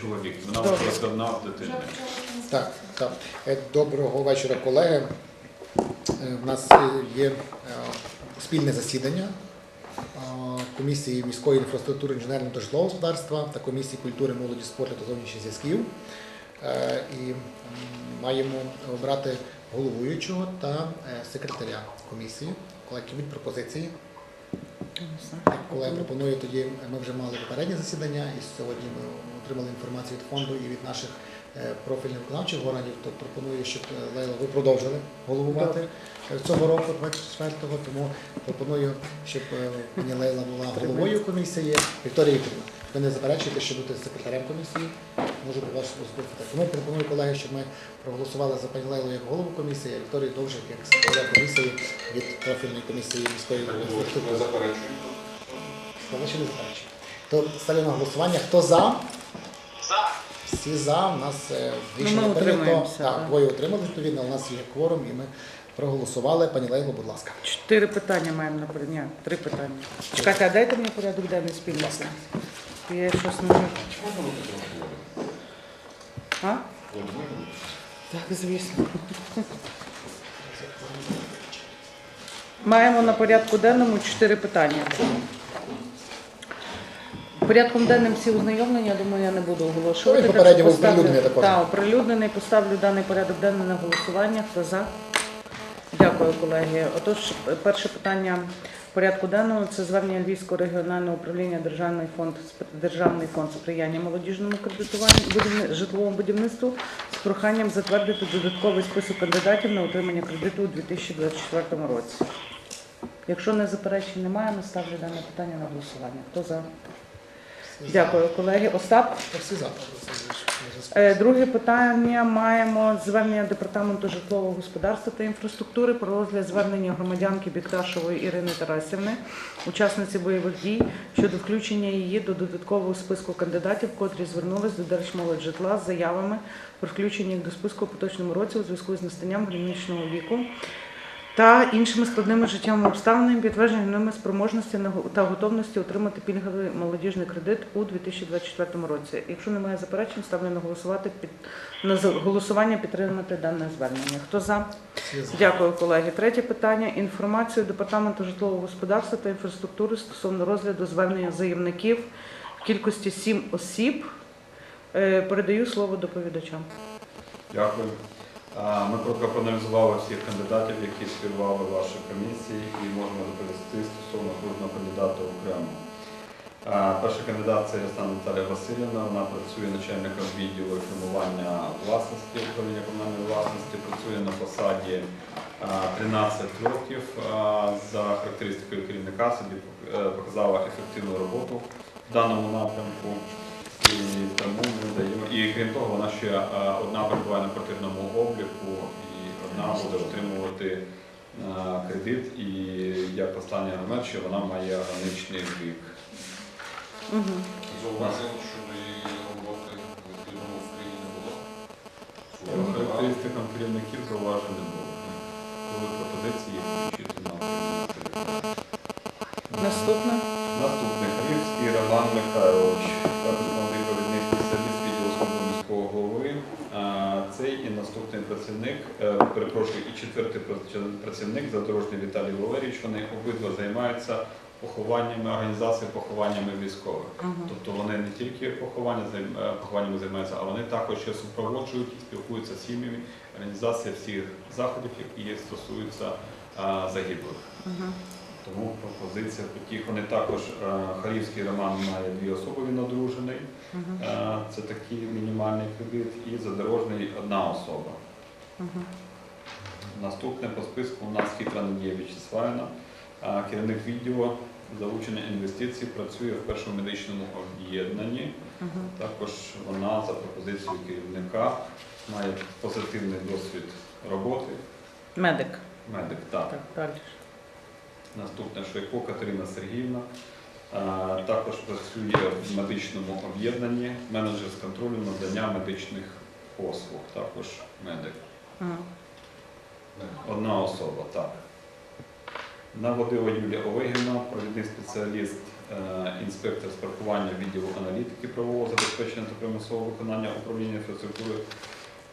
чоловік. Вона Добре. вже з дитиною. Так, так. Е, Доброго вечора, колеги. У нас е, є е, спільне засідання комісії міської інфраструктури інженерного та житлового господарства та комісії культури, молоді, спорту та зовнішніх зв'язків. І маємо обрати головуючого та секретаря комісії. Колеги, які будуть пропозиції? Колеги пропоную тоді, ми вже мали попереднє засідання, і сьогодні ми отримали інформацію від фонду і від наших е, профільних виконавчих органів, то пропоную, щоб е, Лейла, ви продовжили головувати цього року, 24-го, тому пропоную, щоб е, пані Лейла була головою комісії. Вікторія Вікторівна, ви не заперечуєте, що бути секретарем комісії? Можу про вас розповідати. Тому пропоную, колеги, щоб ми проголосували за пані Лейлу як голову комісії, а Вікторію Довжик як секретаря комісії від профільної комісії міської інфраструктури. Не заперечую. Сказали, що не заперечує. То ставлю на голосування. Хто за? За. Всі за. У нас е, Ну, прийнято. Так, двоє утримали, відповідно, у нас є кворум і ми проголосували. Пані Лейло, будь ласка. Чотири питання маємо на. Ні, три питання. Чекайте, а дайте мені порядок денний спільний. Я щось не можу. А? Так, звісно. Маємо на порядку денному чотири питання. Порядком денним всі ознайомлені, я думаю, я не буду оголошувати. Ну, і попередньо поставлю- оприлюднений також. Так, оприлюднений. Поставлю даний порядок денний на голосування. Хто за? Дякую, колеги. Отож, перше питання порядку денного це звернення Львівського регіонального управління Державний фонд Державний фонд сприяння молодіжному кредитуванню будівни- житловому будівництву з проханням затвердити додатковий список кандидатів на отримання кредиту у 2024 році. Якщо не заперечень немає, ми ставлю дане питання на голосування. Хто за? Дякую, колеги. Остап. Е, Друге питання маємо звернення департаменту житлового господарства та інфраструктури про розгляд звернення громадянки Бікташової Ірини Тарасівни, учасниці бойових дій щодо включення її до додаткового списку кандидатів, котрі звернулись до Держмолоджитла з заявами про включення їх до списку у поточному році у зв'язку з настанням граничного віку. Та іншими складними життєвими обставинами підтвердження ними спроможності та готовності отримати пільговий молодіжний кредит у 2024 році. Якщо немає заперечень, ставлю на голосувати під на голосування підтримати дане звернення. Хто за? Дякую, колеги. Третє питання. Інформацію департаменту житлового господарства та інфраструктури стосовно розгляду звернення заявників в кількості сім осіб. Е, Передаю слово доповідачам. Дякую. Ми коротко проаналізували всіх кандидатів, які співали в комісії, і можемо доповісти стосовно кожного кандидата окремо. Перший кандидат це Ясна Наталія Васильівна. Вона працює начальником відділу реформування власності, управління комунальної власності, працює на посаді 13 років. За характеристикою керівника собі е, показала ефективну роботу в даному напрямку. Крім того, вона ще е, одна перебуває на квартирному обліку, і одна буде отримувати е, кредит. І як останній аргумент, що вона має граничний вік. Угу. Зауважень щодо її роботи відповідно в країні не було. По характеристикам керівників зауважень не було. Коли пропозиції включити на керівництво. Працівник, е, перепрошую, і четвертий працівник задорожний Віталій Валерійович. Вони обидва займаються похованнями, організацією похованнями військових. Угу. Тобто вони не тільки поховання е, похованнями займаються, а вони також ще супроводжують і спілкуються з сім'ями. Організація всіх заходів, які стосуються а, загиблих. Угу. Тому пропозиція потіх. Вони також е, Харівський Роман має дві особи, він одружений. Це такий мінімальний кредит, і задорожний одна особа. Угу. Наступне по списку у нас Хитра Надія Вячеславівна, керівник відділу залучення інвестицій, працює в першому медичному об'єднанні. Угу. Також вона за пропозицією керівника має позитивний досвід роботи. Медик. Медик, так. Так, далі. Наступне Шойко Катерина Сергіївна. Також працює в медичному об'єднанні, менеджер з контролю надання медичних послуг, також медик. Угу. Одна особа, так. Наводила Юлія Олегівна, провідний спеціаліст е, інспектор з паркування відділу аналітики правового забезпечення та примусового виконання управління інфраструктури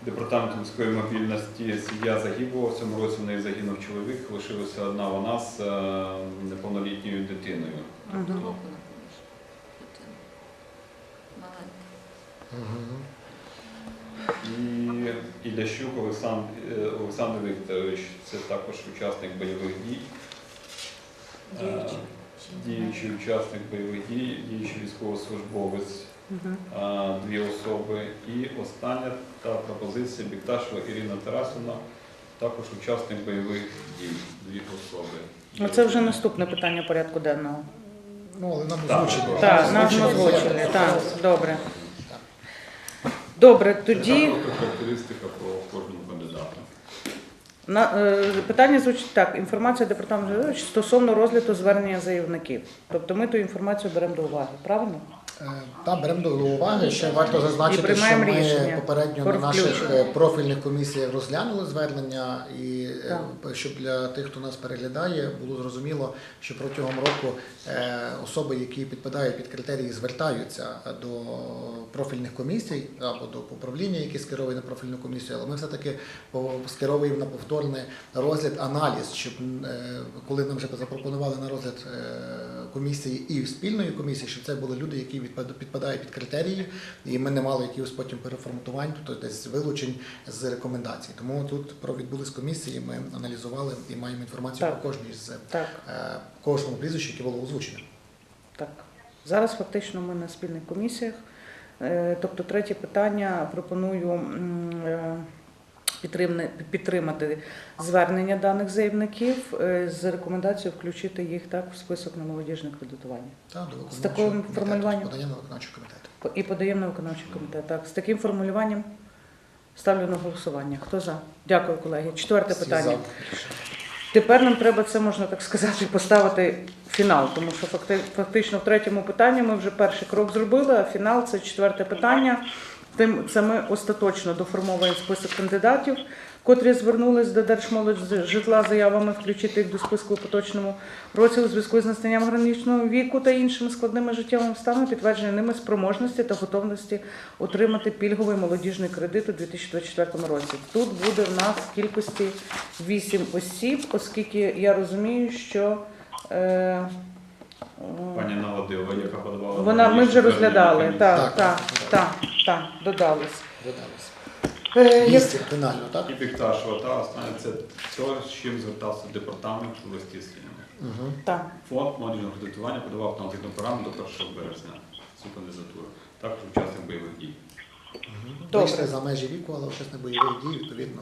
департаменту міської мобільності Сія загиблого. В цьому році в неї загинув чоловік, лишилася одна вона з е, неповнолітньою дитиною. Мгм. Року. Маленька. Мгм. І Ілящук Олександр, е, Олександр Вікторович, це також учасник бойових дій. Е, Діючий учасник бойових дій, діючий військовослужбовець, е, дві особи. І остання та пропозиція Бікташева Ірина Тарасівна, також учасник бойових дій, дві особи. Ну, Це вже наступне питання порядку денного. Ну, але нам Так. озвучили. Так, нам озвучили. Так, добре. Добре, тоді характеристика про кожного кандидата. на, е, питання звучить так. Інформація департаменту стосовно розгляду звернення заявників. Тобто ми ту інформацію беремо до уваги, правильно? Е, Та беремо до уваги. Ще варто зазначити, що ми рішення попередньо на наших е, профільних комісіях розглянули звернення, і е, Так. щоб для тих, хто нас переглядає, було зрозуміло, що протягом року особи, які підпадають під критерії, звертаються до профільних комісій або до управління, які скеровують на профільну комісію, але ми все-таки скеровуємо на повторний розгляд аналіз, щоб коли нам вже запропонували на розгляд комісії і спільної комісії, щоб це були люди, які підпадають під критерії, і ми не мали якихось потім переформатувань, тобто десь вилучень з рекомендацій. Тому тут про відбулись комісії, ми аналізували і маємо інформацію Так. про кожній з Так, е, кожному прізвищу, яке було озвучене. так. Зараз фактично ми на спільних комісіях. Е, Тобто, третє питання пропоную е, підтримати звернення даних заявників е, з рекомендацією включити їх так в список на молодіжне кредитування. Та, до виконавчого таким формулюванням? з поданням на виконавчий комітет. І подаємо на виконавчий комітет. Так, з таким формулюванням ставлю на голосування. Хто за? Дякую, колеги. Четверте Всі питання. за. Тепер нам треба це можна так сказати поставити фінал, тому що факти- фактично в третьому питанні ми вже перший крок зробили, а фінал це четверте питання. Тим це ми остаточно доформовуємо список кандидатів, котрі звернулись до Держмолоджитла з заявами включити їх до списку у поточному році у зв'язку з настанням граничного віку та іншими складними життєвими станами, підтвердження ними спроможності та готовності отримати пільговий молодіжний кредит у 2024 році. Тут буде в нас в кількості 8 осіб, оскільки я розумію, що е, Пані Наводилова, яка подавала вона ми вже розглядали. Так, Так. так, так, так, додались. Додалось. Е, так? І Бікташева, та останнє це те, з чим звертався департамент у листі. Угу. Так. Фонд молодіжного кредитування подавав на анкетну програму до 1 березня цю кандидатуру. Також учасник бойових дій. Добре. Вийшли за межі віку, але учасник бойових дій, відповідно,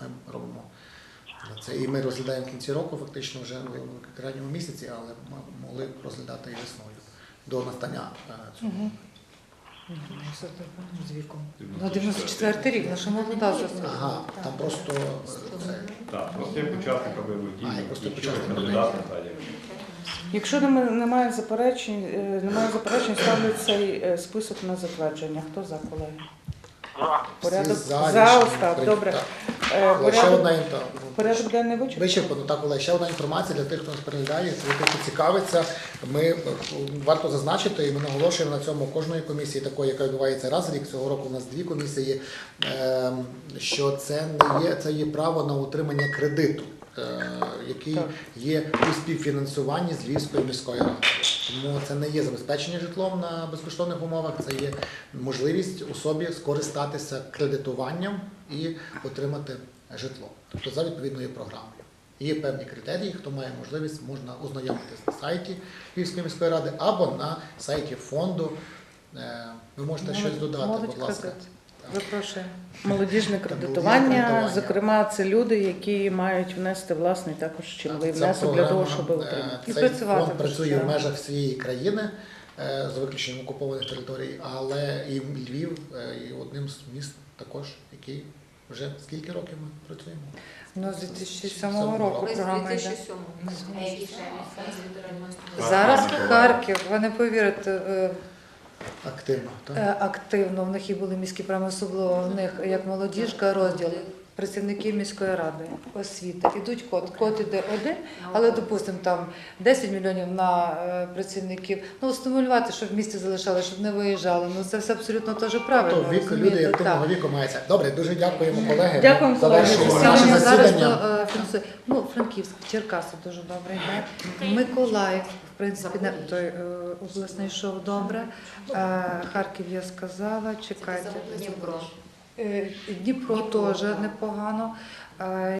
ми робимо це. І ми розглядаємо в кінці року, фактично вже в крайньому місяці, але ми могли б розглядати і весною до настання е, цього. Мгм. З віком. Ну, Ну, 94 рік, наша молода вже. Ага, там просто е, це. Так, просто як учасника бойових дій, А, як просто учасника кандидата, та як Якщо нема- немає заперечень, е, немає заперечень, ставлю цей е, список на затвердження. Хто за колеги? Порядок Всі за, рішення Остап, прийняті. добре. Так. Ще одна інта- порядок денний? Вичерпано, так, Олег. Ще одна інформація для тих, хто нас переглядає, для тих, хто цікавиться. Ми е, варто зазначити, і ми наголошуємо на цьому кожної комісії, такої, яка відбувається раз в рік. Цього року у нас дві комісії, е, що це не є це є право на утримання кредиту. е, Який Так. є у співфінансуванні з Львівською міською радою. Тому це не є забезпечення житлом на безкоштовних умовах, це є можливість особі скористатися кредитуванням і отримати житло. Тобто за відповідною програмою. Є певні критерії, хто має можливість, можна ознайомитися на сайті Львівської міської ради або на сайті фонду. Е, Ви можете щось додати, Молодь будь ласка. кредит. Запрошую. Молодіжне кредитування, зокрема, це люди, які мають внести власний також Ця внесок для того, щоб е, отримати. І працювати фонд працює в межах всієї країни е, з виключенням окупованих територій, але і Львів і одним з міст також, який вже скільки років ми працюємо. Ну, з 2007 року Ми з програма йде. 2007 А які ще фонд з Зараз. Харків, ви не повірите, е, Активно. Так? е, активно. В них і були міські прямо особливо в них як молодіжка розділ. Працівники міської ради, освіти. Ідуть код. Код іде один, але, допустимо, там 10 мільйонів на е, працівників. Ну, стимулювати, щоб в місті залишали, щоб не виїжджали. Ну, це все абсолютно теж правильно. То вік, розумієте? люди активного віку мається. Добре, дуже дякуємо, колеги. Дякуємо, колеги. Наше зараз засідання. е. Ну, Франківськ, Черкаси дуже добре йде. Миколаїв, в принципі, не той е, обласний йшов добре. Е, Харків я сказала, чекайте. Дніпро. Е, Дніпро теж непогано. Е,